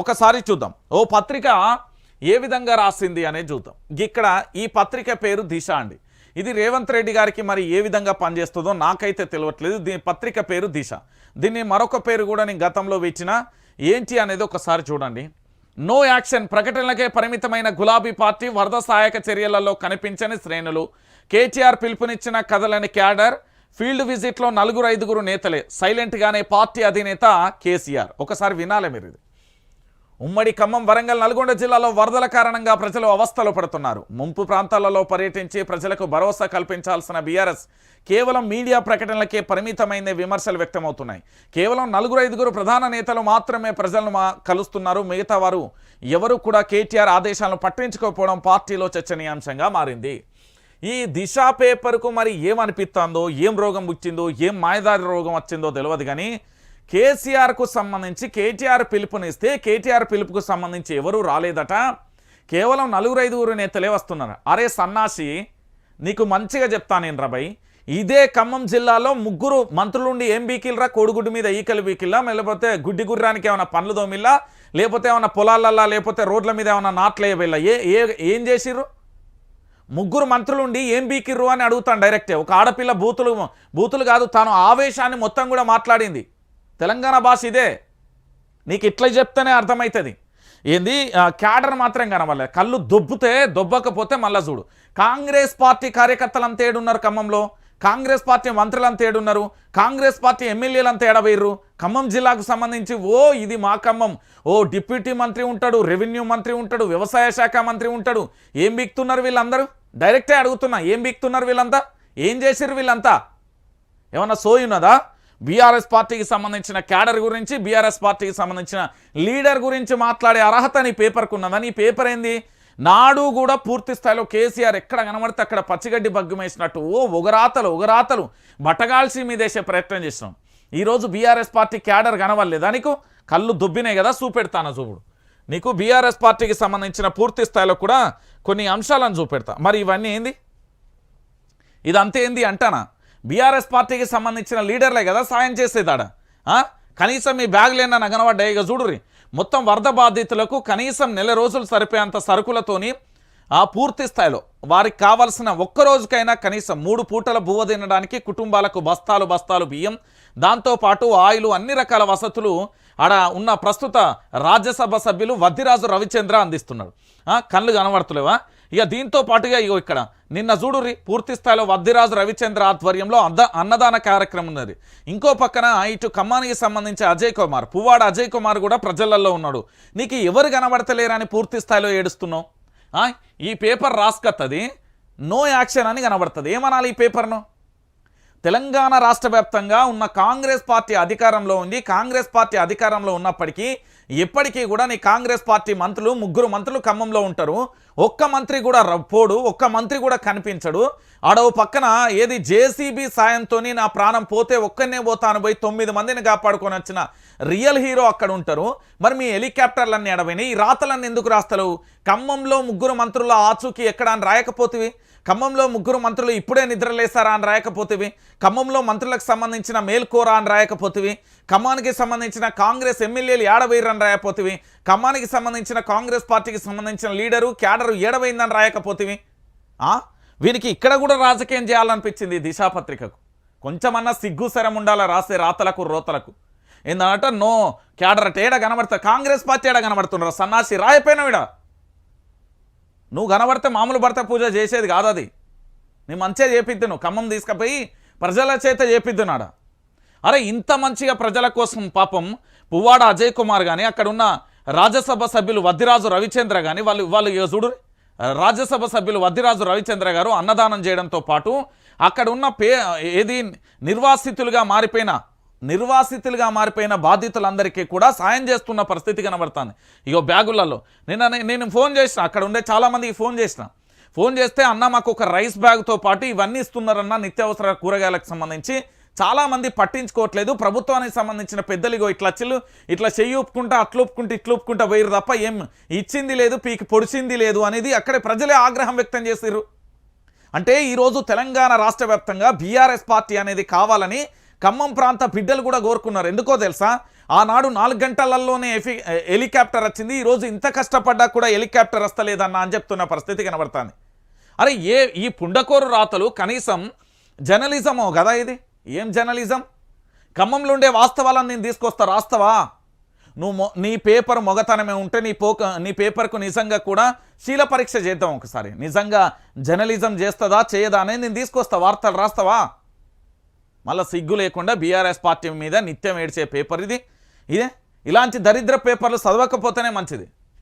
ఒకసారి చూద్దాం. ఓ పత్రిక ఏ విధంగా రాసింది అనేది చూద్దాం. ఇక్కడ ఈ పత్రిక పేరు దిశ అండి. ఇది రేవంత్ రెడ్డి గారికి మరి ఏ విధంగా పనిచేస్తుందో నాకైతే తెలియట్లేదు దీని పత్రిక పేరు దిశ. దీన్ని మరొక పేరు కూడా నేను గతంలో ఇచ్చిన ఏంటి అనేది ఒకసారి చూడండి. నో యాక్షన్ ప్రకటనలకే పరిమితమైన గులాబీ పార్టీ వరద సహాయక చర్యలలో కనిపించని శ్రేణులు. కేటీఆర్ పిలుపునిచ్చిన కథలని క్యాడర్ ఫీల్డ్ విజిట్లో నలుగురు ఐదుగురు నేతలే. సైలెంట్గానే పార్టీ అధినేత కేసీఆర్. ఒకసారి వినాలే మీరు ఇది. ఉమ్మడి ఖమ్మం వరంగల్ నల్గొండ జిల్లాలో వరదల కారణంగా ప్రజలు అవస్థలు పడుతున్నారు. ముంపు ప్రాంతాలలో పర్యటించి ప్రజలకు భరోసా కల్పించాల్సిన బీఆర్ఎస్ కేవలం మీడియా ప్రకటనలకే పరిమితమైన విమర్శలు వ్యక్తమవుతున్నాయి. కేవలం నలుగురు ఐదుగురు ప్రధాన నేతలు మాత్రమే ప్రజలను కలుస్తున్నారు. మిగతా వారు ఎవరు కూడా కేటీఆర్ ఆదేశాలను పట్టించుకోకపోవడం పార్టీలో చర్చనీయాంశంగా మారింది. ఈ దిశ పేపర్కు మరి ఏమనిపిస్తుందో ఏం రోగం వచ్చిందో ఏం మాయదారి రోగం వచ్చిందో తెలియదు కానీ కేసీఆర్కు సంబంధించి కేటీఆర్ పిలుపునిస్తే కేటీఆర్ పిలుపుకు సంబంధించి ఎవరూ రాలేదట. కేవలం నలుగురు ఐదుగురు నేతలే వస్తున్నారు. అరే సన్నాసి నీకు మంచిగా చెప్తాను నేను రాబాయ్ ఇదే ఖమ్మం జిల్లాలో ముగ్గురు మంత్రులుండి ఏం బీకిల్రా? కోడిగుడ్డు మీద ఈకలు బీకిల్లా? లేకపోతే గుడ్డి గుర్రానికి ఏమైనా పనులు దోమిల్లా? లేకపోతే ఏమైనా పొలాలల్లా? లేకపోతే రోడ్ల మీద ఏమైనా నాట్లేయబెల్లా ఏ ఏ- ఏం చేసిర్రు? ముగ్గురు మంత్రులుండి ఏం బీకిర్రు అని అడుగుతాను డైరెక్టే. ఒక ఆడపిల్ల బూతులు బూతులు కాదు తాను ఆవేశాన్ని మొత్తం కూడా మాట్లాడింది. తెలంగాణ భాష ఇదే. నీకు ఇట్లా చెప్తేనే అర్థమవుతుంది ఏంది? క్యాడర్ మాత్రం కనబడలేదు కళ్ళు దొబ్బితే దొబ్బకపోతే మళ్ళా చూడు. కాంగ్రెస్ పార్టీ కార్యకర్తలు అంత ఏడున్నారు ఖమ్మంలో. కాంగ్రెస్ పార్టీ మంత్రులు అంత ఏడున్నారు. కాంగ్రెస్ పార్టీ ఎమ్మెల్యేలు అంత ఏడవేర్రు ఖమ్మం జిల్లాకు సంబంధించి ఓ ఇది మా ఖమ్మం. ఓ డిప్యూటీ మంత్రి ఉంటాడు రెవెన్యూ మంత్రి ఉంటాడు వ్యవసాయ శాఖ మంత్రి ఉంటాడు. ఏం బిక్తున్నారు వీళ్ళందరూ? డైరెక్టే అడుగుతున్నా ఏం బిక్తున్నారు వీళ్ళంతా? ఏం చేసిర్రు వీళ్ళంతా? ఏమన్నా సోయి ఉన్నదా? బీఆర్ఎస్ పార్టీకి సంబంధించిన క్యాడర్ గురించి బీఆర్ఎస్ పార్టీకి సంబంధించిన లీడర్ గురించి మాట్లాడే అర్హత నీ పేపర్కు ఉన్నదని ఈ పేపర్ ఏంది? నాడు కూడా పూర్తి స్థాయిలో కేసీఆర్ ఎక్కడ కనబడితే అక్కడ పచ్చిగడ్డి బగ్గుమేసినట్టు ఓ ఉగరాతలు ఉగరాతలు బట్టగాల్సి మీదేసే ప్రయత్నం చేసినాం ఈరోజు బీఆర్ఎస్ పార్టీ క్యాడర్ కనవలేదా నీకు? కళ్ళు దుబ్బినాయి కదా చూపెడతాను చూపుడు. నీకు బీఆర్ఎస్ పార్టీకి సంబంధించిన పూర్తి స్థాయిలో కూడా కొన్ని అంశాలను చూపెడతా. మరి ఇవన్నీ ఏంది? ఇదంతా ఏంది అంటానా? బీఆర్ఎస్ పార్టీకి సంబంధించిన లీడర్లే కదా సాయం చేసేదాడ? కనీసం మీ బ్యాగులేనా నగనబడ్డాయి ఇక చూడురి మొత్తం వరద బాధితులకు కనీసం నెల రోజులు సరిపోయేంత సరుకులతోని ఆ పూర్తి స్థాయిలో వారికి కావాల్సిన ఒక్క రోజుకైనా కనీసం మూడు పూటల బువ్వ తినడానికి కుటుంబాలకు బస్తాలు బస్తాలు బియ్యం దాంతోపాటు ఆయిల్ అన్ని రకాల వసతులు ఆడ ఉన్న ప్రస్తుత రాజ్యసభ సభ్యులు వద్దిరాజు రవిచంద్ర అందిస్తున్నాడు కళ్ళు కనబడతలేవా? ఇక దీంతో పాటుగా ఇగో ఇక్కడ నిన్న చూడుర్రి పూర్తి స్థాయిలో వద్దిరాజు రవిచంద్ర ఆధ్వర్యంలో అద్ద అన్నదాన కార్యక్రమం ఉన్నది. ఇంకో పక్కన ఇటు ఖమ్మానికి సంబంధించి అజయ్ కుమార్ పువ్వాడ అజయ్ కుమార్ కూడా ప్రజలలో ఉన్నాడు. నీకు ఎవరు కనబడతలేరని పూర్తి స్థాయిలో ఏడుస్తున్నావు? ఈ పేపర్ రాసుకత్తది నో యాక్షన్ అని కనబడుతుంది. ఏమనాలి ఈ పేపర్ను? తెలంగాణ రాష్ట్ర వ్యాప్తంగా ఉన్న కాంగ్రెస్ పార్టీ అధికారంలో ఉంది. కాంగ్రెస్ పార్టీ అధికారంలో ఉన్నప్పటికీ ఎప్పటికీ కూడా నీ కాంగ్రెస్ పార్టీ మంత్రులు ముగ్గురు మంత్రులు ఖమ్మంలో ఉంటారు. ఒక్క మంత్రి కూడా రప్పోడు ఒక్క మంత్రి కూడా కనిపించడు. అడవు పక్కన ఏది జేసీబీ సాయంతో నా ప్రాణం పోతే ఒక్కనే పోతాను పోయి తొమ్మిది మందిని కాపాడుకొని వచ్చిన రియల్ హీరో అక్కడ ఉంటారు. మరి మీ హెలికాప్టర్లన్నీ అడవిని ఈ రాతలన్నీ ఎందుకు రాస్తలేవు? ఖమ్మంలో ముగ్గురు మంత్రుల ఆచూకీ ఎక్కడ అని రాయకపోతివి? ఖమ్మంలో ముగ్గురు మంత్రులు ఇప్పుడే నిద్రలేస్తారా అని రాయకపోతేవి. ఖమ్మంలో మంత్రులకు సంబంధించిన మేల్కోరా అని రాయకపోతేవి. ఖమ్మానికి సంబంధించిన కాంగ్రెస్ ఎమ్మెల్యేలు ఏడవేయరని రాయకపోతేవి. ఖమ్మానికి సంబంధించిన కాంగ్రెస్ పార్టీకి సంబంధించిన లీడరు క్యాడరు ఏడవైందని రాయకపోతేవి. వీరికి వీనికి ఇక్కడ కూడా రాజకీయం చేయాలనిపించింది దిశాపత్రికకు. కొంచెమన్నా సిగ్గు సరం ఉండాలా రాసే రాతలకు రోతలకు? ఏందంటే నో. క్యాడర్ ఏడ కనబడతా? కాంగ్రెస్ పార్టీ ఏడ కనబడుతున్నారు సన్నాసి రాయపోయినా నువ్వు కనబడితే మామూలు భర్త పూజ చేసేది కాదు అది. నీ మంచిగా చేపిద్దు నువ్వు ఖమ్మం తీసుకుపోయి ప్రజల చేత చేపిద్దునాడ? అరే ఇంత మంచిగా ప్రజల కోసం పాపం పువ్వాడ అజయ్ కుమార్ కానీ అక్కడ ఉన్న రాజ్యసభ సభ్యులు వద్దిరాజు రవిచంద్ర కానీ వాళ్ళు వాళ్ళు చూడు రాజ్యసభ సభ్యులు వద్దిరాజు రవిచంద్ర గారు అన్నదానం చేయడంతో పాటు అక్కడ ఉన్న పే ఏది నిర్వాసితులుగా మారిపోయిన నిర్వాసితులుగా మారిపోయిన బాధితులందరికీ కూడా సాయం చేస్తున్న పరిస్థితి కనబడుతుంది. ఇగో బ్యాగులలో. నిన్న నేను ఫోన్ చేసిన అక్కడ ఉండే చాలామందికి ఫోన్ చేసిన. ఫోన్ చేస్తే అన్న మాకు ఒక రైస్ బ్యాగ్తో పాటు ఇవన్నీ ఇస్తున్నారన్న నిత్యావసర కూరగాయలకు సంబంధించి చాలామంది పట్టించుకోవట్లేదు. ప్రభుత్వానికి సంబంధించిన పెద్దలిగో ఇట్లా చిల్లు ఇట్లా చెయ్యి ఒప్పుకుంటా అట్లు పోయిరు తప్ప ఏం ఇచ్చింది లేదు పీకి పొడిచింది లేదు అనేది అక్కడే ప్రజలే ఆగ్రహం వ్యక్తం చేసిర్రు. అంటే ఈరోజు తెలంగాణ రాష్ట్ర వ్యాప్తంగా బీఆర్ఎస్ పార్టీ అనేది కావాలని ఖమ్మం ప్రాంత బిడ్డలు కూడా కోరుకున్నారు. ఎందుకో తెలుసా? ఆనాడు నాలుగు గంటలలోనే ఎఫి హెలికాప్టర్ వచ్చింది. ఈరోజు ఇంత కష్టపడ్డా కూడా హెలికాప్టర్ వస్తలేదన్న అని చెప్తున్న పరిస్థితి కనబడుతుంది. అరే ఏ ఈ పుండకోరు రాతలు కనీసం జర్నలిజమో కదా ఇది? ఏం జర్నలిజం? ఖమ్మంలో ఉండే వాస్తవాలను నేను తీసుకొస్తా రాస్తావా? నువ్వు మొ- నీ పేపర్ మొగతనమే ఉంటే నీ పోక నీ పేపర్కు నిజంగా కూడా శీల పరీక్ష చేద్దాం ఒకసారి. నిజంగా జర్నలిజం చేస్తుందా చేయదా అనేది నేను తీసుకొస్తా. వార్తలు రాస్తావా? మళ్ళీ సిగ్గు లేకుండా బీఆర్ఎస్ పార్టీ మీద నిత్యం ఏడ్చే పేపర్ ఇది. ఇదే. ఇలాంటి దరిద్ర పేపర్లు చదవకపోతేనే మంచిది.